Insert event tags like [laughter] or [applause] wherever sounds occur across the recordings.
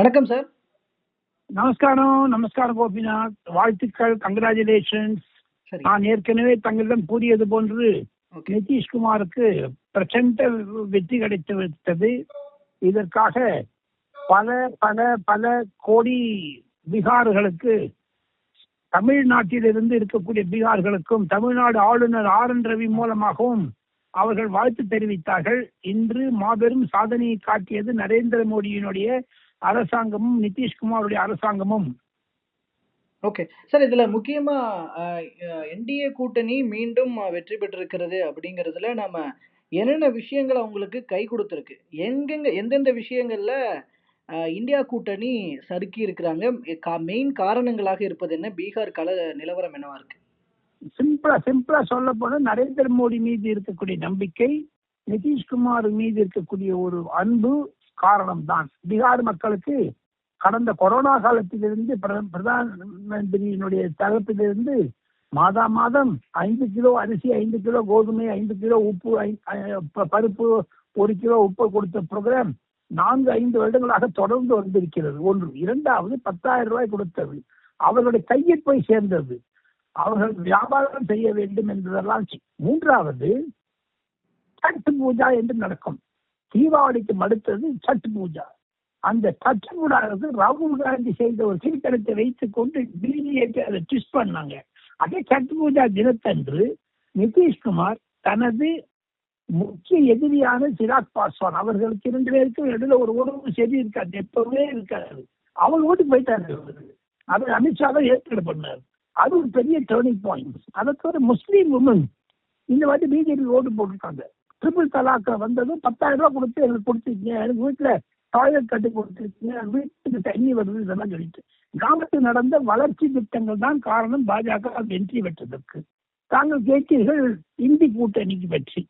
வணக்கம் சார் நமஸ்காரம். நமஸ்காரம் கோபிநாத். வாழ்த்துக்கள் கங்க்ராச்சுலேஷன்ஸ் நான் ஏற்கனவே தங்களிடம் கூறியது போன்று நிதிஷ்குமாருக்கு பிரச்சண்ட வெற்றி கிடைத்து விட்டது. இதற்காக பல பல பல கோடி பீகார்களுக்கு தமிழ்நாட்டிலிருந்து இருக்கக்கூடிய பீகார்களுக்கும் தமிழ்நாடு ஆளுநர் ஆர் என் ரவி மூலமாகவும் அவர்கள் வாழ்த்து தெரிவித்தார்கள். இன்று மாபெரும் சாதனையை காட்டியது நரேந்திர மோடியினுடைய அரசாங்கமும் நிதிஷ்குமாருடைய அரசாங்கமும். ஓகே. சார் இதுல முக்கியமா என்டிஏ கூட்டணி மீண்டும் வெற்றி பெற்றிருக்கிறது அப்படிங்கிறதுல நாம என்னென்ன விஷயங்கள் அவங்களுக்கு கை கொடுத்துருக்கு? எங்கெங்க எந்தெந்த விஷயங்கள்ல இந்தியா கூட்டணி சறுக்கி இருக்கிறாங்க? மெயின் காரணங்களாக இருப்பது என்ன? பீகார் கள நிலவரம் என்னவா இருக்கு? சிம்பிளா சிம்பிளா சொல்ல போனா நரேந்திர மோடி மீது இருக்கக்கூடிய நம்பிக்கை நிதிஷ்குமார் மீது இருக்கக்கூடிய ஒரு அன்பு காரணம் தான் பீகார் மக்களுக்கு கடந்த கொரோனா காலத்திலிருந்து பிரத- பிரதான் மந்திரியினுடைய தரப்பிலிருந்து மாதா மாதம் ஐந்து கிலோ அரிசி ஐந்து கிலோ கோதுமை ஐந்து கிலோ உப்பு ஐ- ப- பருப்பு ஒரு கிலோ உப்பு கொடுத்த ப்ரோக்ராம் நான்கு ஐந்து வருடங்களாக தொடர்ந்து வந்திருக்கிறது. ஒன்று இரண்டாவது பத்தாயிரம் ரூபாய் கொடுத்தது. அவர்களுடைய கையில் போய் சேர்ந்தது. அவர்கள் வியாபாரம் செய்ய வேண்டும் என்பதெல்லாம் மூன்றாவது சட் பூஜா என்று நடக்கும். தீபாவளிக்கு மடுத்தது சட் பூஜா. அந்த சட் பூஜாவுக்கு ராகுல் காந்தி செய்த ஒரு சீக்கிரத்தை வைத்துக் கொண்டு பிஜேபி அதை ட்விஸ்ட் பண்ணாங்க. அதே சட் பூஜா தினத்தன்று நிதிஷ்குமார் தனது முக்கிய எதிரியான சிராக் பாஸ்வான் அவர்களுக்கு இரண்டு பேருக்கும் இடையில ஒரு உறவு சரி இருக்காது எப்பவுமே இருக்காது. அவங்க வீட்டுக்கு போயிட்டாரு அது அமித்ஷா தான் ஏற்பாடு பண்ணார். அது ஒரு பெரிய டேர்னிங் பாயிண்ட் அதை தவிர முஸ்லீம் உமன் இந்த வாட்டி பிஜேபி ஓட்டு போட்டிருக்காங்க. ட்ரிபிள் தலாக்க வந்ததும் பத்தாயிரம் ரூபாய் கொடுத்து எனக்கு கொடுத்துருக்கீங்க எனக்கு வீட்டுல டாய்லெட் கட்டி கொடுத்துருக்கீங்க. வீட்டுக்கு தண்ணி வருது இதெல்லாம் சொல்லிட்டு. கிராமத்தில் நடந்த வளர்ச்சி திட்டங்கள் தான் காரணம் பாஜக வெற்றி பெற்றதற்கு. தாங்கள் கேட்டீர்கள் இந்தி கூட்டணிக்கு வெற்றி.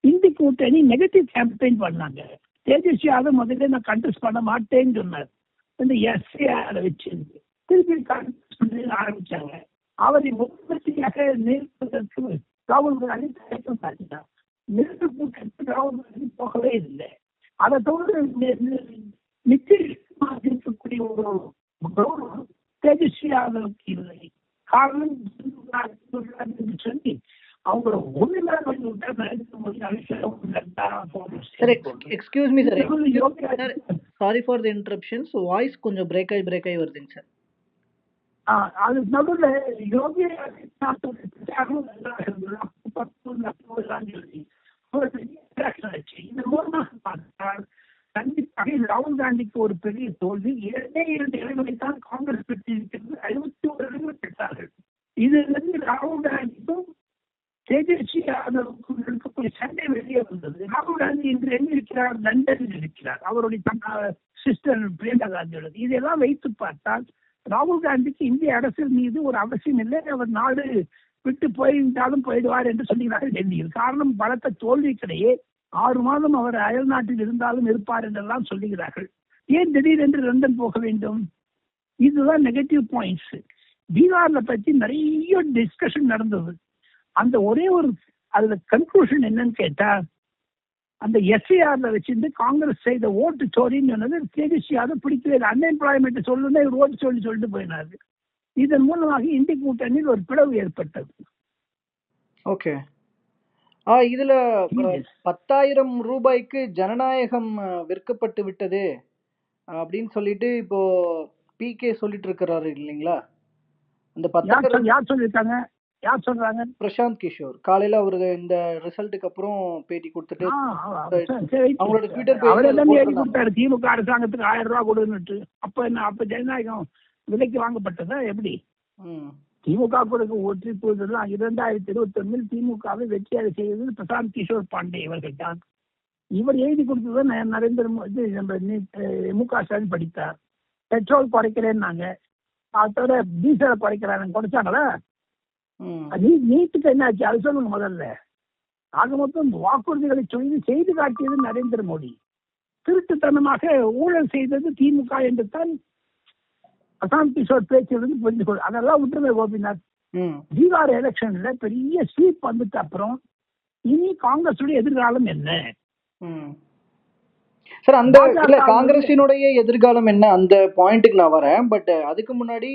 இந்தி கூட்டணி நெகட்டிவ் கேம்பெயின் பண்ணாங்க. தேஜஸ்வி யாதவ் முதல்ல நான் கண்டெஸ்ட் பண்ண மாட்டேன்னு சொன்னார். இந்த எஸ்ஏஆர் வச்சிருந்து. திருப்பி contest பண்ண ஆரம்பிச்சாங்க. அவரை முப்பத்தியாக நிறுத்துவதற்கு ராகுல் காந்தி தயக்கம் காட்டினார் நிறுத்த கூட்டத்துக்கு ராகுல் காந்தி போகவே இல்லை அதை தவிர நி- நி- நிச்சயமாக இருக்கக்கூடிய ஒரு கௌரவம் தேஜஸ்வி யாதவுக்கு இல்லை காரணம் என்று சொல்லி அவங்க ஒண்ணுமே பண்ணி விட்டா Narendra Modi Amit Shah sir excuse me sir sir sorry for the interruptions voice கொஞ்சம் பிரேக் ஆகி பிரேக் ஆகி வருதுங்க சார் அது நடுவில் யோகி ஆதித்யநாத். [laughs] இந்த மூணு மாசம் பார்த்தால் கண்டிப்பாக ராகுல் காந்திக்கு ஒரு பெரிய தோல்வி இரண்டே இரண்டு இடங்களை தான் காங்கிரஸ் பெற்றிருக்கிறது ஐம்பத்தி ஒரு இடங்கள் பெற்றார்கள் இதிலிருந்து ராகுல் காந்திக்கும் தேஜஸ்வி யாதவுக்கும் இருக்கக்கூடிய சண்டை வெளியே வந்தது ராகுல் காந்தி இன்று எங்க இருக்கிறார் லண்டனில் இருக்கிறார் அவருடைய சிஸ்டர் பிரியங்கா காந்தியோட இதெல்லாம் வைத்து பார்த்தால் ராகுல் காந்திக்கு இந்திய அரசியல் மீது ஒரு அவசியம் இல்லை. அவர் நாடு விட்டு போயிருந்தாலும் போயிடுவார் என்று சொல்லுகிறார்கள் டெல்லியில் காரணம் பலத்த தோல்விக்கிடையே ஆறு மாதம் அவர் அயல் நாட்டில் இருந்தாலும் இருப்பார் என்றெல்லாம் சொல்லுகிறார்கள். ஏன் திடீரென்று லண்டன் போக வேண்டும்? இதுதான் நெகட்டிவ் பாயிண்ட்ஸ் பீகார்ல பத்தி நிறைய டிஸ்கஷன் நடந்தது. அந்த ஒரே ஒரு அதுல கன்க்ளூஷன் என்னன்னு கேட்டா அந்த எஸ்ஐஆர்ல வச்சிருந்து காங்கிரஸ் செய்த ஓட்டு சோரின்னு சொன்னது தேஜஸ்வி யாதவ் பிடிக்கவே இல்லை. அன்எம்ப்ளாய்மெண்ட் சொல்லணும்னா இவர் ஓட்டு சொல்லி சொல்லிட்டு போயினாரு. இதன் மூலமாக இந்திய கூட்டணியில் ஒரு பிளவு ஏற்பட்டது. ஓகே. ஆ இதுல பத்தாயிரம் ரூபாய்க்கு ஜனநாயகம் விற்கப்பட்டு விட்டது அப்படின்னு சொல்லிட்டு இப்போ பிகே சொல்லிட்டு இருக்கிறாரு இல்லைங்களா? அந்த யார் பத்தாயிரம் யார் சொல்லியிருக்காங்க யார் சொல்றாங்க? பிரசாந்த் கிஷோர். காலையில அவரு இந்த ரிசல்ட்டுக்கு அப்புறம் பேட்டி கொடுத்துட்டு. அவங்களோட ட்விட்டர். கொடுத்தாரு. திமுக அரசாங்கத்துக்கு ஆயிரம் ரூபாய் கொடுன்னுட்டு. அப்ப என்ன அப்ப ஜனநாயகம் விலைக்கு வாங்கப்பட்டதா எப்படி? திமுக கொடுக்க ஒற்றி போவதெல்லாம் இரண்டாயிரத்தி இருபத்தி ஒன்னில் திமுகவை வெற்றியாக செய்தது பிரசாந்த் கிஷோர் பாண்டே இவர்கள் தான். இவர் எழுதி கொடுத்தது நரேந்திர மோடி நம்ம மு க ஸ்டாலின் படித்தார். பெட்ரோல் குறைக்கிறேன்னாங்க அது தவிர டீசலை குறைக்கிறாங்க குறைச்சாங்களா? நீ நீட்டுக்கு என்ன ஆச்சு? அது சொல்லுங்க முதல்ல. ஆக மொத்தம் வாக்குறுதிகளை சொல்லி செய்து காட்டியது நரேந்திர மோடி. திருட்டுத்தனமாக ஊழல் செய்தது திமுக என்று தான் பிரசாந்த் கிஷோர் பேச்சிலிருந்து புரிந்து கொள் அதெல்லாம் விட்டுருங்க கோபிநாத். ம். பீகார் எலெக்ஷன்ல பெரிய ஸ்வீப் வந்துட்டு அப்புறம் இனி காங்கிரஸுடைய எதிர்காலம் என்ன? சார் அந்த இல்ல காங்கிரசினுடைய எதிர்காலம் என்ன? அந்த பாயிண்ட்டுக்கு நான் வரேன். பட் அதுக்கு முன்னாடி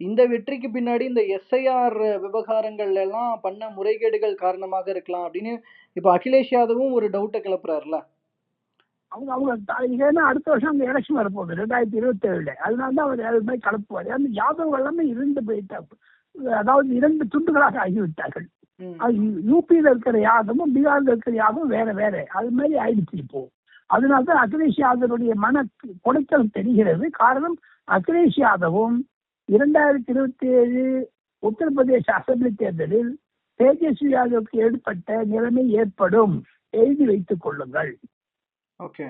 இந்த வெற்றிக்கு பின்னாடி இந்த எஸ்ஐஆர் விவகாரங்கள்ல எல்லாம் பண்ண முறைகேடுகள் காரணமாக இருக்கலாம் அப்படின்னு இப்போ அகிலேஷ் யாதவும் ஒரு டவுட்டை கிளப்புறாருல? அவங்க அவங்க ஏன்னா அடுத்த வருஷம் அந்த எலெக்ஷன் வரப்போகுது ரெண்டாயிரத்தி இருபத்தி ஏழுல அதனால தான் அவர் மாதிரி கலப்புவார். அந்த யாதவ் எல்லாமே இரண்டு போயிட்டார் அதாவது இரண்டு துண்டுகளாக ஆகிவிட்டார்கள். அது யூபியில் இருக்கிற யாதவும் பீகார்ல இருக்கிற யாதவும் வேற வேற. அது மாதிரி ஆயிடுச்சு இப்போ. அதனால தான் அகிலேஷ் யாதவனுடைய மன குடைச்சல் தெரிகிறது. காரணம் அகிலேஷ் யாதவும் இரண்டாயிரத்தி இருபத்தி ஏழு உத்தரப்பிரதேச அசெம்பிளி தேர்தலில் தேஜஸ்வி யாதவுக்கு ஏற்பட்ட நிலைமை ஏற்படும். எழுதி வைத்துக் கொள்ளுங்கள். ஓகே.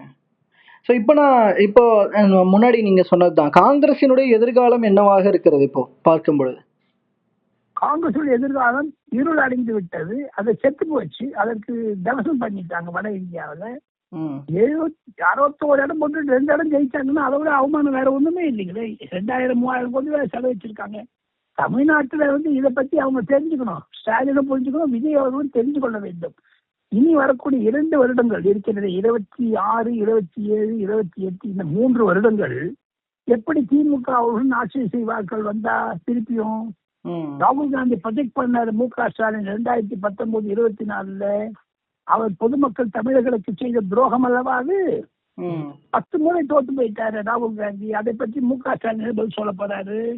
ஸோ இப்போ நான் இப்போ முன்னாடி நீங்க சொன்னதுதான். காங்கிரசினுடைய எதிர்காலம் என்னவாக இருக்கிறது இப்போ பார்க்கும் பொழுது? காங்கிரசுடைய எதிர்காலம் இருள் அடைந்து விட்டது. அதை செத்து போச்சு. அதற்கு தவசம் பண்ணிட்டாங்க வட இந்தியாவில். எழுபத்தி அறுபத்தோரு இடம் போட்டு ரெண்டு இடம் ஜெயிச்சாங்கன்னா அதை விட அவமானம் வேற ஒண்ணுமே இல்லைங்களே. ரெண்டாயிரம் மூவாயிரம் கோடி வேற செலவச்சிருக்காங்க தமிழ்நாட்டுல வந்து இதை பத்தி அவங்க தெரிஞ்சுக்கணும். ஸ்டாலினும் புரிஞ்சுக்கணும் விஜய் அவர்களும் தெரிஞ்சு கொள்ள வேண்டும். இனி வரக்கூடிய இரண்டு வருடங்கள் இருக்கிறது இருபத்தி ஆறு இருபத்தி ஏழு இருபத்தி எட்டு இந்த மூன்று வருடங்கள் எப்படி திமுக அவர்களும் ஆட்சி செய்வார்கள் வந்தா திருப்பியும்? ராகுல் காந்தி ப்ரொஜெக்ட் பண்ணாரு மு க ஸ்டாலின் ரெண்டாயிரத்தி பத்தொன்பது இருபத்தி நாலுல. அவர் பொதுமக்கள் தமிழர்களுக்கு செய்த துரோகம் அல்லவா அது? பத்து முறை தோத்து போயிட்டாரு ராகுல் காந்தி. அதை பற்றி மு க ஸ்டாலின் பதில் சொல்ல போறாரு.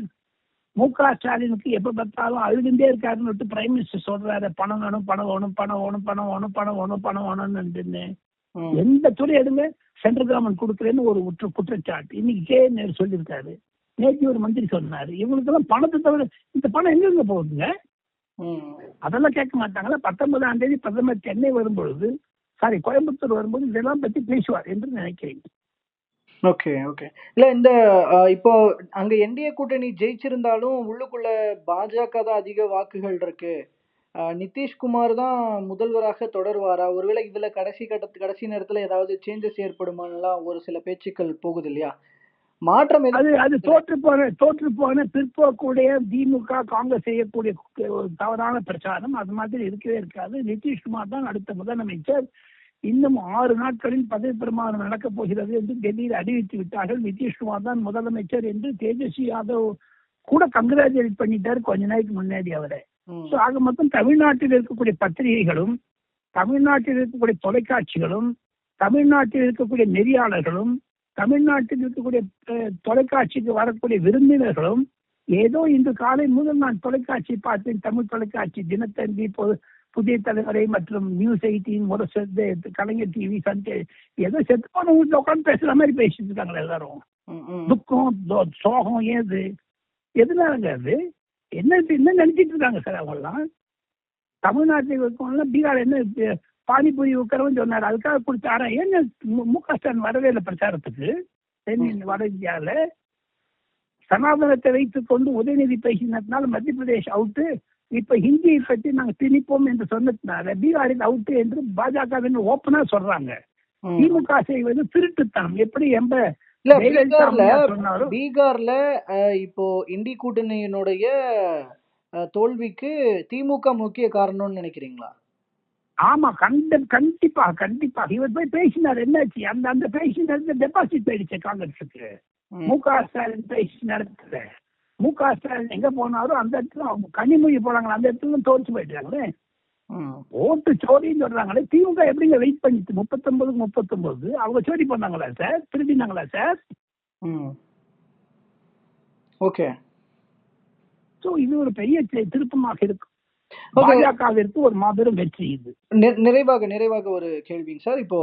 மு க ஸ்டாலினுக்கு எப்ப பார்த்தாலும் அழுதுண்டே இருக்காருன்னு பிரைம் மினிஸ்டர் சொல்றாரு. பணம் வேணும் பணம் வேணும் பணம் வேணும் பணம் வேணும் பணம் வேணும் பணம் வேணும்னு எந்த துறை எடுங்க சென்ட்ரல் கவர்மெண்ட் கொடுக்குறேன்னு ஒரு குற்ற குற்றச்சாட்டு. இன்னைக்கு கே. நேரு சொல்லியிருக்காரு. நேற்று ஒரு மந்திரி சொன்னாரு. இவங்களுக்கெல்லாம் பணத்தை தவிர இந்த பணம் எங்கெங்க போகுதுங்க? ம். அதெல்லாம் கேட்க மாட்டாங்களா? பத்தொன்பதாம் தேதி பிரதமர் சென்னை வரும்பொழுது சாரி கோயம்புத்தூர் வரும்போது இதெல்லாம் பத்தி பேசுவார் என்று நினைக்கிறேன். ஓகே ஓகே இல்ல இந்த இப்போ அங்க என்டிஏ கூட்டணி ஜெயிச்சிருந்தாலும் உள்ளுக்குள்ள பாஜக தான் அதிக வாக்குகள் இருக்கு. நிதிஷ்குமார் தான் முதல்வராக தொடருவாரா? ஒருவேளை இதுல கடைசி கட்ட கடைசி நேரத்துல ஏதாவது சேஞ்சஸ் ஏற்படுமான்னுலாம் ஒரு சில பேச்சுக்கள் போகுது இல்லையா? மாற்றம் அது அது தோற்று போன தோற்று போன பிற்போக்குடைய திமுக காங்கிரஸ் செய்யக்கூடிய தவறான பிரச்சாரம் அது மாதிரி இருக்கவே இருக்காது. நிதிஷ்குமார் தான் அடுத்த முதலமைச்சர். இன்னும் ஆறு நாட்களில் பதவி பிரமாணம் நடக்கப் போகிறது என்று டெல்லியில் அறிவித்து விட்டார்கள். நிதிஷ்குமார் தான் முதலமைச்சர் என்று தேஜஸ்வி யாதவ் கூட கங்கராச்சுலேட் பண்ணிட்டாரு கொஞ்ச நாளைக்கு முன்னாடி அவரை. ஸோ ஆக மொத்தம் தமிழ்நாட்டில் இருக்கக்கூடிய பத்திரிகைகளும் தமிழ்நாட்டில் இருக்கக்கூடிய தொலைக்காட்சிகளும் தமிழ்நாட்டில் இருக்கக்கூடிய நெறியாளர்களும் தமிழ்நாட்டில் இருக்கக்கூடிய தொலைக்காட்சிக்கு வரக்கூடிய விருந்தினர்களும் ஏதோ இன்று காலை முதல் நான் தொலைக்காட்சி பார்த்தேன். தமிழ் தொலைக்காட்சி தினத்தந்தி புதிய தலைமுறை மற்றும் news eighteen Murasu Kalaignar TV Sun D- ஏதோ செத்து போன வீட்டில் உட்காந்து பேசுற மாதிரி பேசிட்டு இருக்காங்களே எல்லாரும். துக்கம் சோகம் ஏது எதுனாலங்க அது? என்ன என்ன நினைச்சிட்டு இருக்காங்க சார் அவங்கெல்லாம்? தமிழ்நாட்டில் இருக்கவங்களாம் பீகார் என்ன பானிபூரி உட்கரவன் சொன்னார். அதுக்காக கொடுத்தாரா ஏங்க மு- மு க ஸ்டாலின் வரவே இல்லை பிரச்சாரத்துக்கு? தென் வட இந்தியாவில் சனாதனத்தை வைத்துக் கொண்டு உதயநிதி பேசினதுனால மத்திய பிரதேஷ் அவுட்டு. இப்ப ஹிந்தியை பற்றி நாங்கள் திணிப்போம் என்று சொன்னதுனால பீகாரில் அவுட்டு என்று பாஜக ஓப்பனா சொல்றாங்க. திமுக செய்வது திருட்டுத்தனம். எப்படி எம்ப பீகார்ல இப்போ இண்டி கூட்டணியினுடைய தோல்விக்கு திமுக முக்கிய காரணம்னு நினைக்கிறீங்களா? ஆமா கண்ட கண்டிப்பா கண்டிப்பா. இவர் போய் பேசினார். என்னாச்சு? அந்த அந்த பேசினது டெபாசிட் போயிடுச்சு காங்கிரஸுக்கு. ம், க. ஸ்டாலின் பேசி நடத்துல மு க. ஸ்டாலின் எங்க போனாலும் அந்த இடத்துல அவங்க கனிமொழி போனாங்களே அந்த இடத்துல தோற்று போயிட்டாங்களே. ஓட்டு சோரின்னு சொல்றாங்களே. திமுக எப்படிங்க வெயிட் பண்ணிட்டு முப்பத்தொன்பதுக்கு முப்பத்தொன்பது. அவங்க சோரி பண்ணாங்களா சார்? திருடினாங்களா சார்? ம். ஓகே. ஸோ இது ஒரு பெரிய திருப்பமாக இருக்கும் பாஜகவிற்கு ஒரு மாபெரும் வெற்றி இது. நிறைவாக நிறைவாக ஒரு கேள்விங்க சார். இப்போ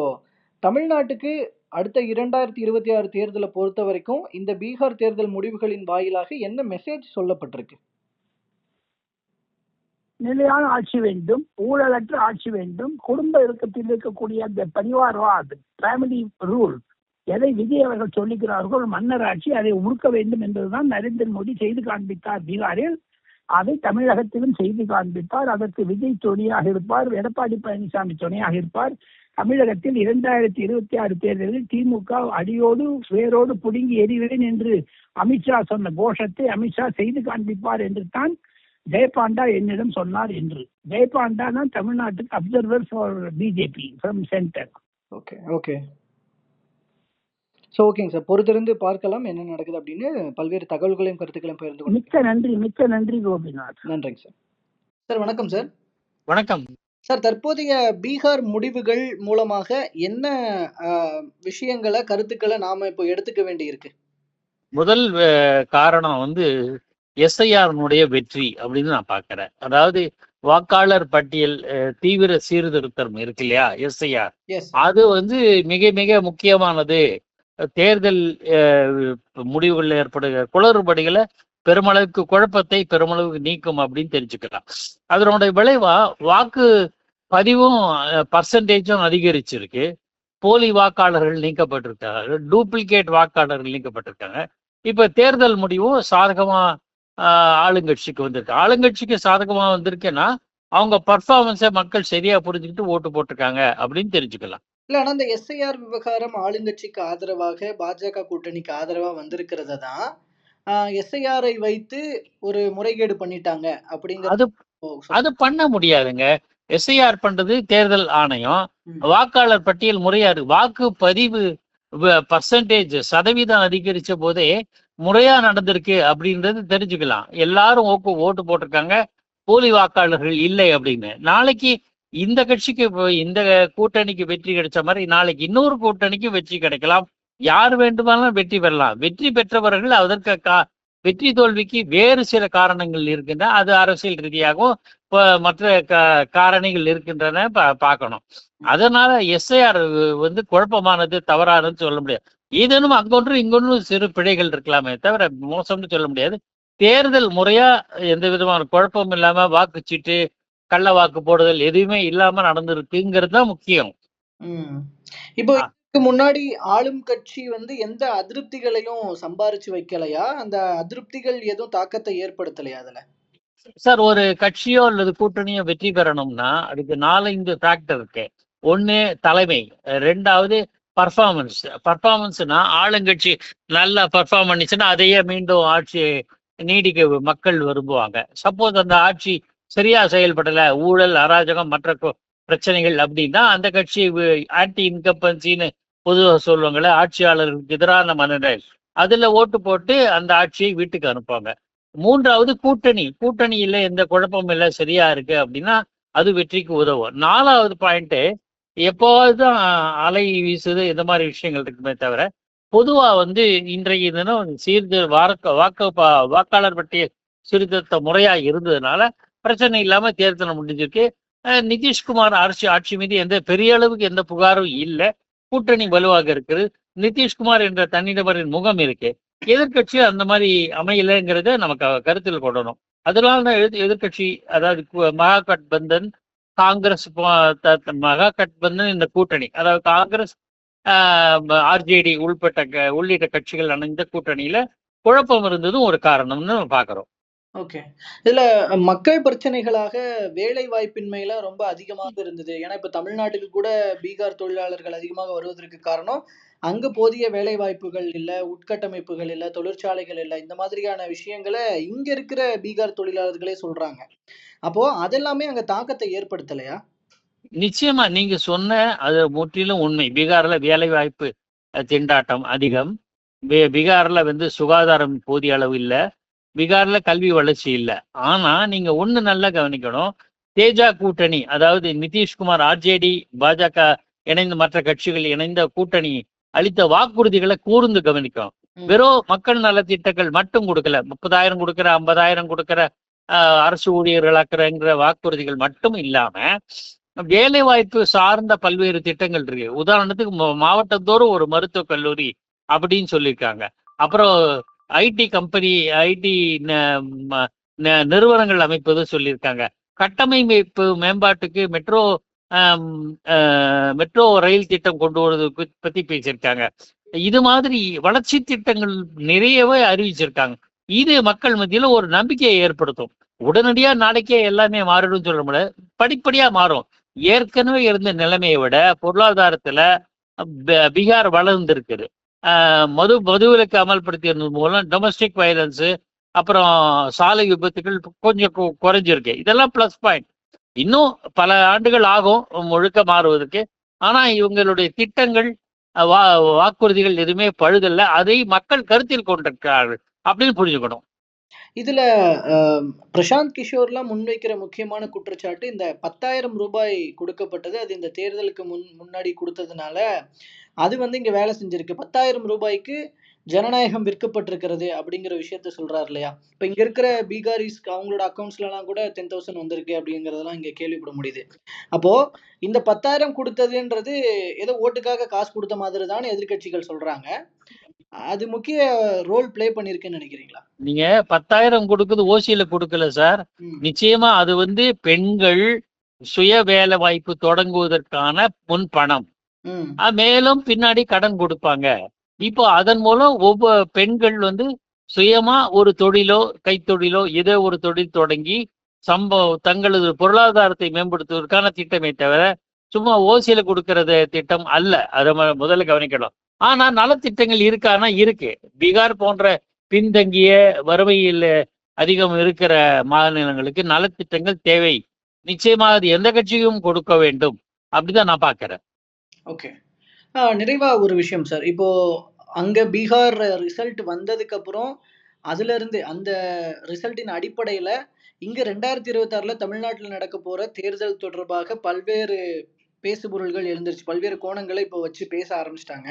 தமிழ்நாட்டுக்கு அடுத்த இரண்டாயிரத்தி இருபத்தி ஆறு தேர்தலை பொறுத்த வரைக்கும் இந்த பீகார் தேர்தல் முடிவுகளின் வாயிலாக என்ன மெசேஜ் சொல்லப்பட்டிருக்கு? நிலையான ஆட்சி வேண்டும் ஊழலற்ற ஆட்சி வேண்டும் குடும்ப இறுக்கத்தில் இருக்கக்கூடிய அந்த பரிவார்வாத் ஃபேமிலி ரூல் எதை விஜய் அவர்கள் சொல்லுகிறார்கள் மன்னர் ஆட்சி அதை உருக்க வேண்டும் என்பதுதான் நரேந்திர மோடி செய்து காண்பித்தார் பீகாரில். அதை தமிழகத்திலும் செய்து காண்பித்தார் அதற்கு விஜய் துணையாக இருப்பார் எடப்பாடி பழனிசாமி துணையாக இருப்பார். தமிழகத்தில் இரண்டாயிரத்தி இருபத்தி ஆறு தேர்தலில் திமுக அடியோடு வேரோடு புடுங்கி எறிவேன் என்று அமித்ஷா சொன்ன கோஷத்தை அமித்ஷா செய்து காண்பிப்பார் என்று தான் ஜெயபாண்டா என்னிடம் சொன்னார் என்று. ஜெயபாண்டா தான் தமிழ்நாட்டுக்கு observer for BJP from centre. Okay okay. So ஓகேங்க சார் பொறுத்திருந்து பார்க்கலாம் என்ன நடக்குது அப்படின்னு பல்வேறு தகவல்களையும் கருத்துக்களையும் பகிர்ந்து கொண்டு மிக்க நன்றி மிக்க நன்றி கோபிநாத். நன்றிங்க சார் சார் வணக்கம் சார் வணக்கம். சார் தற்போதைய பீகார் முடிவுகள் மூலமாக என்ன ஆஹ், விஷயங்களை கருத்துக்களை நாம இப்போ எடுத்துக்க வேண்டி இருக்கு முதல் காரணம் வந்து எஸ்ஐஆர்னுடைய வெற்றி அப்படின்னு நான் பார்க்கிறேன். அதாவது வாக்காளர் பட்டியல் தீவிர சீர்திருத்தம் இருக்கு இல்லையா எஸ்ஐஆர்? எஸ் அது வந்து மிக மிக முக்கியமானது. தேர்தல் முடிவுகளில் ஏற்படுகிற குளறுபடிகளை பெருமளவுக்கு குழப்பத்தை பெருமளவுக்கு நீக்கும் அப்படின்னு தெரிஞ்சுக்கலாம். அதனுடைய விளைவா வாக்கு பதிவும் பர்சன்டேஜும் அதிகரிச்சிருக்கு. போலி வாக்காளர்கள் நீக்கப்பட்டிருக்காங்க. டூப்ளிகேட் வாக்காளர்கள் நீக்கப்பட்டிருக்காங்க. இப்ப தேர்தல் முடிவும் சாதகமா ஆஹ், ஆளுங்கட்சிக்கு வந்திருக்கு. ஆளுங்கட்சிக்கு சாதகமா வந்திருக்குன்னா அவங்க பர்ஃபார்மன்ஸை மக்கள் சரியா புரிஞ்சுக்கிட்டு ஓட்டு போட்டிருக்காங்க அப்படின்னு தெரிஞ்சுக்கலாம். இல்ல ஆனா இந்த எஸ்ஐஆர் விவகாரம் ஆளுங்கட்சிக்கு ஆதரவாக பாஜக கூட்டணிக்கு ஆதரவா வந்திருக்கிறத தான் எஸ்ஐஆரை வைத்து ஒரு முறைகேடு பண்ணிட்டாங்க அப்படிங்கிற அது அது பண்ண முடியாதுங்க. எஸ்ஐஆர் பண்றது தேர்தல் ஆணையம். வாக்காளர் பட்டியல் முறையா இருக்கு வாக்கு பதிவு பர்சன்டேஜ் சதவீதம் அதிகரிச்ச போதே முறையா நடந்திருக்கு அப்படின்றது தெரிஞ்சுக்கலாம். எல்லாரும் ஓக்கு ஓட்டு போட்டிருக்காங்க. போலி வாக்காளர்கள் இல்லை அப்படின்னு. நாளைக்கு இந்த கட்சிக்கு இந்த கூட்டணிக்கு வெற்றி கிடைச்ச மாதிரி நாளைக்கு இன்னொரு கூட்டணிக்கு வெற்றி கிடைக்கலாம். யார் வேண்டுமானாலும் வெற்றி பெறலாம். வெற்றி பெற்றவர்கள் அதற்கு கா- வெற்றி தோல்விக்கு வேறு சில காரணங்கள் இருக்கின்றன. அது அரசியல் ரீதியாகவும் மற்ற காரணிகள் இருக்கின்றன பா- பார்க்கணும். அதனால எஸ்ஐஆர் வந்து குழப்பமானது தவறானதுன்னு சொல்ல முடியாது. ஏதேனும் அங்கொன்று இங்கொன்றும் சிறு பிழைகள் இருக்கலாமே தவிர மோசம்னு சொல்ல முடியாது. தேர்தல் முறையா எந்த விதமான குழப்பம் இல்லாம வாக்குச்சீட்டு கள்ள வாக்கு போடுதல் எதுவுமே இல்லாம நடந்திருக்குங்கிறது தான் முக்கியம். இப்போ முன்னாடி ஆளும் கட்சி வந்து எந்த அதிருப்திகளையும் சம்பாரிச்சு வைக்கலையா? அந்த அதிருப்திகள் எதுவும் தாக்கத்தை ஏற்படுத்தலையா அதுல? சார் ஒரு கட்சியோ அல்லது கூட்டணியோ வெற்றி பெறணும்னா அதுக்கு நாலஞ்சு ஃபேக்டர் இருக்கு. ஒண்ணு தலைமை ரெண்டாவது பர்ஃபார்மன்ஸ் பர்ஃபார்மன்ஸ்னா ஆளுங்கட்சி நல்லா பர்ஃபார்ம் பண்ணிச்சுன்னா அதையே மீண்டும் ஆட்சி நீடிக்க மக்கள் விரும்புவாங்க. சப்போஸ் அந்த ஆட்சி சரியா செயல்படல ஊழல் அராஜகம் மற்ற பிரச்சனைகள் அப்படின்னா அந்த கட்சி ஆன்டி இன்கம்பன்சின்னு பொதுவாக சொல்லுவாங்கள ஆட்சியாளர்களுக்கு எதிரான மனநிலை. அதுல ஓட்டு போட்டு அந்த ஆட்சியை வீட்டுக்கு அனுப்புவாங்க. மூன்றாவது கூட்டணி. கூட்டணியில எந்த குழப்பமும் இல்லை சரியா இருக்கு அப்படின்னா அது வெற்றிக்கு உதவும். நாலாவது பாயிண்ட் எப்போவாவது தான் அலை வீசுது இந்த மாதிரி விஷயங்கள் இருக்குமே தவிர பொதுவா வந்து இன்றைய தினம் சீர்திரு வாக்க வாக்கு வாக்காளர் பட்டியல் சீர்திருத்த முறையா இருந்ததுனால பிரச்சனை இல்லாம தேர்தல் முடிஞ்சிருக்கு. நிதிஷ்குமார் அரசு ஆட்சி மீது எந்த பெரிய அளவுக்கு எந்த புகாரும் இல்லை. கூட்டணி வலுவாக இருக்குது. நிதிஷ்குமார் என்ற தனிநபரின் முகம் இருக்கு. எதிர்க்கட்சி அந்த மாதிரி அமையலைங்கிறத நமக்கு கருத்தில் கொள்ளணும். அதனால தான் எதிர் எதிர்க்கட்சி அதாவது மகா கட்பந்தன் காங்கிரஸ் மகா கட்பந்தன் இந்த கூட்டணி. அதாவது காங்கிரஸ் ஆர்ஜேடி உள்பட்ட உள்ளிட்ட கட்சிகள் அணைந்த கூட்டணியில குழப்பம் இருந்ததும் ஒரு காரணம்னு நம்ம பார்க்கிறோம் ஓகே இதுல மக்கள் பிரச்சனைகளாக வேலை வாய்ப்பின்மையில ரொம்ப அதிகமாக இருந்தது. ஏன்னா இப்ப தமிழ்நாட்டுக்கு கூட பீகார் தொழிலாளர்கள் அதிகமாக வருவதற்கு காரணம் அங்கு போதிய வேலை வாய்ப்புகள் இல்ல உட்கட்டமைப்புகள் இல்ல தொழிற்சாலைகள் இல்ல. இந்த மாதிரியான விஷயங்களை இங்க இருக்கிற பீகார் தொழிலாளர்களே சொல்றாங்க. அப்போ அதெல்லாமே அங்க தாக்கத்தை ஏற்படுத்தலையா? நிச்சயமா நீங்க சொன்ன அது முற்றிலும் உண்மை. பீகார்ல வேலை வாய்ப்பு திண்டாட்டம் அதிகம். பீ- பீகார்ல வந்து சுகாதாரம் போதிய அளவு இல்ல. பீகார்ல கல்வி வளர்ச்சி இல்ல. ஆனா நீங்க ஒண்ணு நல்லா கவனிக்கணும். தேஜா கூட்டணி அதாவது நிதிஷ்குமார் ஆர்ஜேடி பாஜக இணைந்த மற்ற கட்சிகள் இணைந்த கூட்டணி அளித்த வாக்குறுதிகளை கூர்ந்து கவனிக்கும். வெறும் மக்கள் நலத்திட்டங்கள் மட்டும் கொடுக்கல. முப்பதாயிரம் கொடுக்கிற ஐம்பதாயிரம் கொடுக்கிற ஆஹ், அரசு ஊழியர்களாக்குறங்கிற வாக்குறுதிகள் மட்டும் இல்லாம வேலை வாய்ப்பு சார்ந்த பல்வேறு திட்டங்கள் இருக்கு. உதாரணத்துக்கு மா- மாவட்டத்தோறும் ஒரு மருத்துவக் கல்லூரி அப்படின்னு சொல்லியிருக்காங்க. அப்புறம் ஐடி கம்பெனி ஐடி நிறுவனங்கள் அமைப்பது சொல்லியிருக்காங்க. கட்டமைப்பு மேம்பாட்டுக்கு மெட்ரோ மெட்ரோ ரயில் திட்டம் கொண்டு வருவது பத்தி- பேசியிருக்காங்க. இது மாதிரி வளர்ச்சி திட்டங்கள் நிறையவே அறிவிச்சிருக்காங்க. இது மக்கள் மத்தியில ஒரு நம்பிக்கையை ஏற்படுத்தும். உடனடியா நாளைக்கே எல்லாமே மாறிடும் சொல்ல முடியாது. படிப்படியா மாறும். ஏற்கனவே இருந்த நிலைமையை விட பொருளாதாரத்துல பீகார் வளர்ந்திருக்குது. மது மதுவிலக்கு அமல்படுத்தியது மூலம் டொமஸ்டிக் வயலன்ஸு அப்புறம் சாலை விபத்துகள் கொஞ்சம் குறைஞ்சிருக்கு. இதெல்லாம் ப்ளஸ் பாயிண்ட் இன்னும் பல ஆண்டுகள் ஆகும் முழுக்க மாறுவதற்கு. ஆனா இவங்களுடைய திட்டங்கள் வா வாக்குறுதிகள் எதுவுமே பழுதல்ல. அதை மக்கள் கருத்தில் கொண்டிருக்கிறார்கள் அப்படின்னு புரிஞ்சுக்கணும். இதுல பிரசாந்த் கிஷோர்லாம் முன்வைக்கிற முக்கியமான குற்றச்சாட்டு இந்த பத்தாயிரம் ரூபாய் கொடுக்கப்பட்டது அது இந்த தேர்தலுக்கு முன் முன்னாடி கொடுத்ததுனால அது வந்து இங்க வேலை செஞ்சிருக்கு. பத்தாயிரம் ரூபாய்க்கு ஜனநாயகம் விற்கப்பட்டிருக்கிறது அப்படிங்கிற விஷயத்த சொல்றாரு இல்லையா? இப்ப இங்க இருக்கிற பீகாரிஸ் அவங்களோட அக்கௌண்ட்ஸ்ல எல்லாம் கூட டென் தௌசண்ட் வந்திருக்கு அப்படிங்கறதெல்லாம் இங்க கேள்விப்பட முடியுது. அப்போ இந்த பத்தாயிரம் கொடுத்ததுன்றது ஏதோ ஓட்டுக்காக காசு கொடுத்த மாதிரி தான் எதிர்க்கட்சிகள் சொல்றாங்க. அது முக்கிய ரோல் ப்ளே பண்ணிருக்குன்னு நினைக்கிறீங்களா? நீங்க பத்தாயிரம் கொடுக்குது ஓசியில கொடுக்கல சார். நிச்சயமா அது வந்து பெண்கள் சுய வேலை வாய்ப்பு தொடங்குவதற்கான முன் பணம். மேலும் பின்னாடி கடன் கொடுப்பாங்க. இப்போ அதன் மூலம் ஒவ்வொரு பெண்கள் வந்து சுயமா ஒரு தொழிலோ கைத்தொழிலோ ஏதோ ஒரு தொழில் தொடங்கி சம்பவ தங்களது பொருளாதாரத்தை மேம்படுத்துவதற்கான திட்டமே தவிர சும்மா ஓசியில கொடுக்கறது திட்டம் அல்ல. அதை முதல்ல கவனிக்கணும். ஆனா நலத்திட்டங்கள் இருக்கானா இருக்கு. பீகார் போன்ற பின்தங்கிய வறுமையில் அதிகம் இருக்கிற மாநிலங்களுக்கு நலத்திட்டங்கள் தேவை. நிச்சயமாக அது எந்த கட்சியும் கொடுக்க வேண்டும். அப்படிதான் நான் பார்க்கறேன் ஓகே நிறைவா ஒரு விஷயம் சார் இப்போ அங்க பீகார் ரிசல்ட் வந்ததுக்கப்புறம் அதுலேருந்து அந்த ரிசல்ட்டின் அடிப்படையில இங்க ரெண்டாயிரத்தி இருபத்தாறுல தமிழ்நாட்டுல நடக்க போகிற தேர்தல் தொடர்பாக பல்வேறு பேசுபொருள்கள் எழுந்துருச்சு பல்வேறு கோணங்களை இப்போ வச்சு பேச ஆரம்பிச்சிட்டாங்க.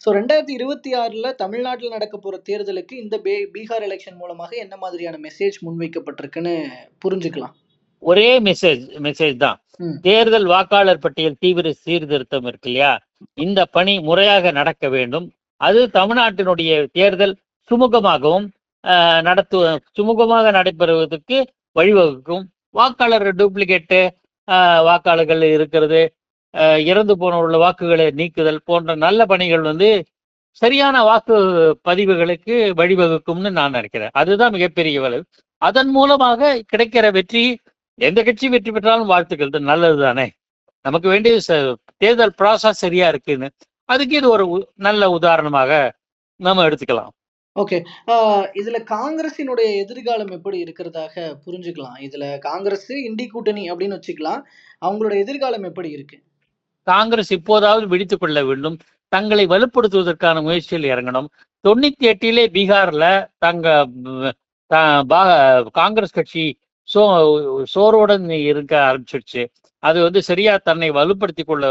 ஸோ ரெண்டாயிரத்தி இருபத்தி ஆறில் தமிழ்நாட்டில் நடக்க போகிற தேர்தலுக்கு இந்த பே பீகார் எலெக்ஷன் மூலமாக என்ன மாதிரியான மெசேஜ் முன்வைக்கப்பட்டிருக்குன்னு புரிஞ்சுக்கலாம். ஒரே மெசேஜ் மெசேஜ் தான். தேர்தல் வாக்காளர் பட்டியல் தீவிர சீர்திருத்தம் இருக்கு இல்லையா? இந்த பணி முறையாக நடக்க வேண்டும். அது தமிழ்நாட்டினுடைய தேர்தல் சுமூகமாகவும் நடத்து சுமூகமாக நடைபெறுவதற்கு வழிவகுக்கும். வாக்காளர் டூப்ளிகேட்டு வாக்காளர்கள் இருக்கிறது. இறந்து போனவர்கள் வாக்குகளை நீக்குதல் போன்ற நல்ல பணிகள் வந்து சரியான வாக்கு பதிவுகளுக்கு வழிவகுக்கும்னு நான் நினைக்கிறேன். அதுதான் மிகப்பெரிய வலு. அதன் மூலமாக கிடைக்கிற வெற்றி எந்த கட்சி வெற்றி பெற்றாலும் வாழ்த்துக்கள். நல்லது தானே நமக்கு வேண்டிய தேர்தல் ப்ராசஸ் சரியா இருக்குன்னு. அதுக்கு இது ஒரு நல்ல உதாரணமாக நம்ம எடுத்துக்கலாம். ஓகே. இதுல காங்கிரசினுடைய எதிர்காலம் எப்படி இருக்கிறதாக புரிஞ்சுக்கலாம். இதுல காங்கிரஸ் இண்டி கூட்டணி அப்படின்னு வச்சுக்கலாம். அவங்களோட எதிர்காலம் எப்படி இருக்கு? காங்கிரஸ் இப்போதாவது விழித்துக் கொள்ள வேண்டும். தங்களை வலுப்படுத்துவதற்கான முயற்சியில் இறங்கணும். தொண்ணூத்தி எட்டிலே பீகார்ல தங்க காங்கிரஸ் கட்சி சோ சோர்வுடன் இருக்க ஆரம்பிச்சிருச்சு. அது வந்து சரியா தன்னை வலுப்படுத்திக் கொள்ள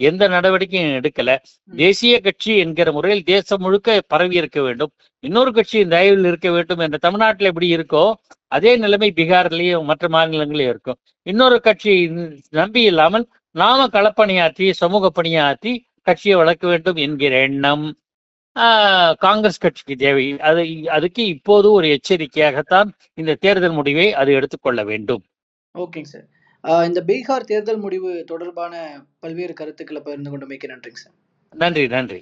எந்த நடவடிக்கையும் எடுக்கல. தேசிய கட்சி என்கிற முறையில் தேசம் முழுக்க பரவி இருக்க வேண்டும். இன்னொரு கட்சி தயவில் இருக்க வேண்டும் என்ற தமிழ்நாட்டில் எப்படி இருக்கோ அதே நிலைமை பீகார்லயும் மற்ற மாநிலங்களிலும் இருக்கும். இன்னொரு கட்சி நம்பி இல்லாமல் நாம களப்பணியாற்றி சமூக பணியாற்றி கட்சியை வளர்க்க வேண்டும் என்கிற எண்ணம் காங்கிரஸ் கட்சிக்கு தேவை. அது அதுக்கு இப்போது ஒரு எச்சரிக்கையாகத்தான் இந்த தேர்தல் முடிவை அது எடுத்துக்கொள்ள வேண்டும். ஓகேங்க சார். இந்த பீகார் தேர்தல் முடிவு தொடர்பான பல்வேறு கருத்துக்களை பகிர்ந்து கொண்டமைக்கு நன்றிங்க சார். நன்றி நன்றி.